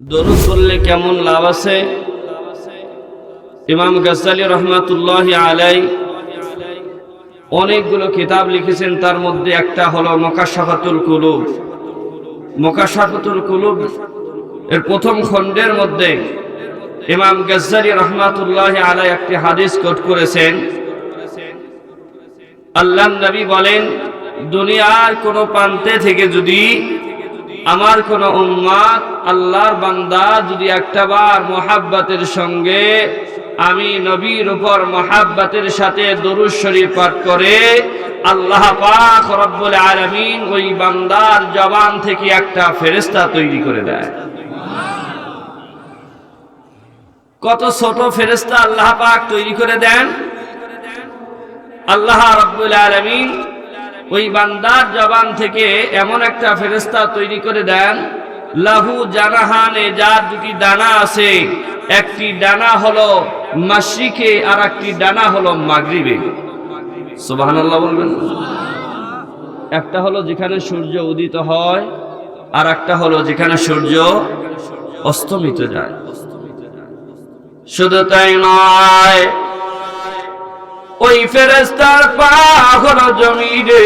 দরুদ করলে কেমন লাভ আছে? ইমাম গাজ্জালি রহমাতুল্লাহ আলাই অনেকগুলো কিতাব লিখেছেন, তার মধ্যে একটা হলো মকাশাফাতুল কুলুব। মকাশাফাতুল কুলুব এর প্রথম খণ্ডের মধ্যে ইমাম গাজ্জালি রহমাতুল্লাহ আলাই একটি হাদিস কোট করেছেন। আল্লাহ নবী বলেন, দুনিয়ার কোনো প্রান্তে থেকে যদি আমার কোন উম্মাদ আল্লাহর বান্দা যদি একটাবার মোহাব্বতের সঙ্গে আমি নবীর উপর মোহাব্বতের সাথে দরুদ পাঠ করে আল্লাহ পাক রব্বুল আলামিন ওই বান্দার জবান থেকে একটা ফেরেশতা তৈরি করে দেয়। কত ছোট ফেরেশতা আল্লাহ পাক তৈরি করে দেন। আল্লাহ রব্বুল আলামিন ওই বান্দার জবান থেকে এমন একটা ফেরেস্তা তৈরি করে দেন, লাহু জানাহানে যার দুটি ডানা আছে, একটি ডানা হলো মাসিকে আর একটি ডানা হলো মাগরিবে। সুবহানাল্লাহ বলবেন। একটা হলো যেখানে সূর্য উদিত হয়, আর একটা হলো যেখানে সূর্য অস্তমিত যায়। শুধু তাই নয় ওই ফেরেস্তার পা হলো জমিনে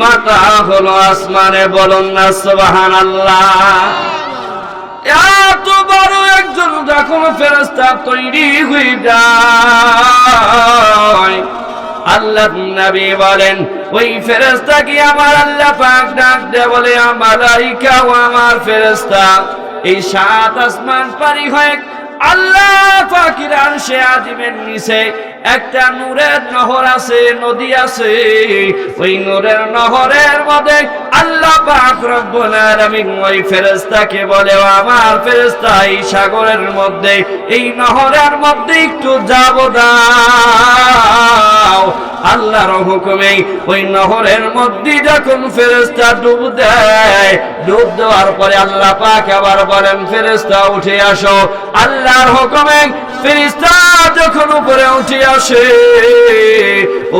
মাথা হলো আসমানে, বলুন না সুবাহান আল্লাহ এত বড় একজন যখন ফেরেস্তা তৈরি হয়ে যায় আল্লাহ নবী বলেন, ওই ফেরেস্তা কি আমার আল্লাহ পাক ডাক দে বলে আমার আমার ফেরেস্তা এই সাত আসমান পারি হয়ে আল্লাহ ফাকির আরশে আজিমের নিচে একটা নূরের নহর আছে, নদী আছে। ওই নূরের নহরের মধ্যে আল্লাহ পাক রব্বুল ওই ফেরেশতাকে বলে আমার ফেরেশতা, এই সাগরের মধ্যে, এই নহরের মধ্যে একটু যাব দাও। আল্লাহর হুকুমে ওই নহরের মধ্যে যখন ফেরেশতা ডুব দেয়, ডুব দেওয়ার পরে আল্লাহ পাক আবার বলেন, ফেরেশতা, উঠে আসো। আল্লাহর হুকুমে ফেরেশতা যখন উপরে উঠে আসে,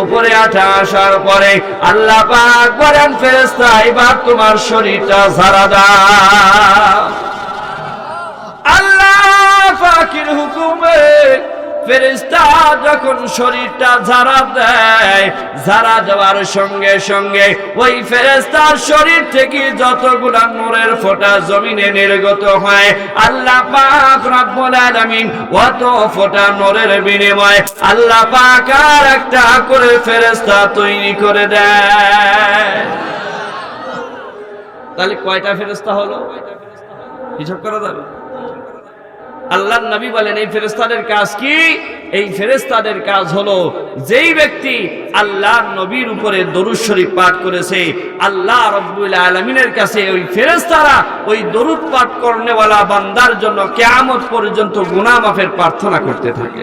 উপরে আঠা আসার পরে আল্লাহ পাক বলেন ফেরেস্তা এবার তোমার শরীরটা ঝাড়া দাও। ফেরেশতা যখন শরীরটা ঝাড়া দেয়, ঝাড়া দেওয়ার সঙ্গে সঙ্গে ওই ফেরেশতার শরীর থেকে যতগুলা নূরের ফোঁটা জমিনে নির্গত হয়, আল্লাহ পাক রব্বুল আলামিন অত ফোঁটা নূরের বিনিময়ে আল্লাহ পাক আর একটা করে ফেরেশতা তৈরি করে দেয়। তাহলে কয়টা ফেরেশতা হলো? হিসাব করা যাবে? আল্লাহ নবী বলেন, এই ফেরেস্তাদের কাজ কি এই ফেরেস্তাদের কাজ হলো, যেই ব্যক্তি আল্লাহ নবীর উপরে দরুদ শরীফ পাঠ করেছে, আল্লাহ রব্বুল আলমিনের কাছে ওই ফেরেস্তারা ওই দরুদ পাঠ করনেওয়ালা বান্দার জন্য কেয়ামত পর্যন্ত গুনাহ মাফের প্রার্থনা করতে থাকে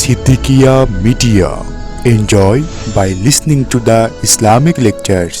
Siddiqia Media. Enjoy by listening to the Islamic lectures.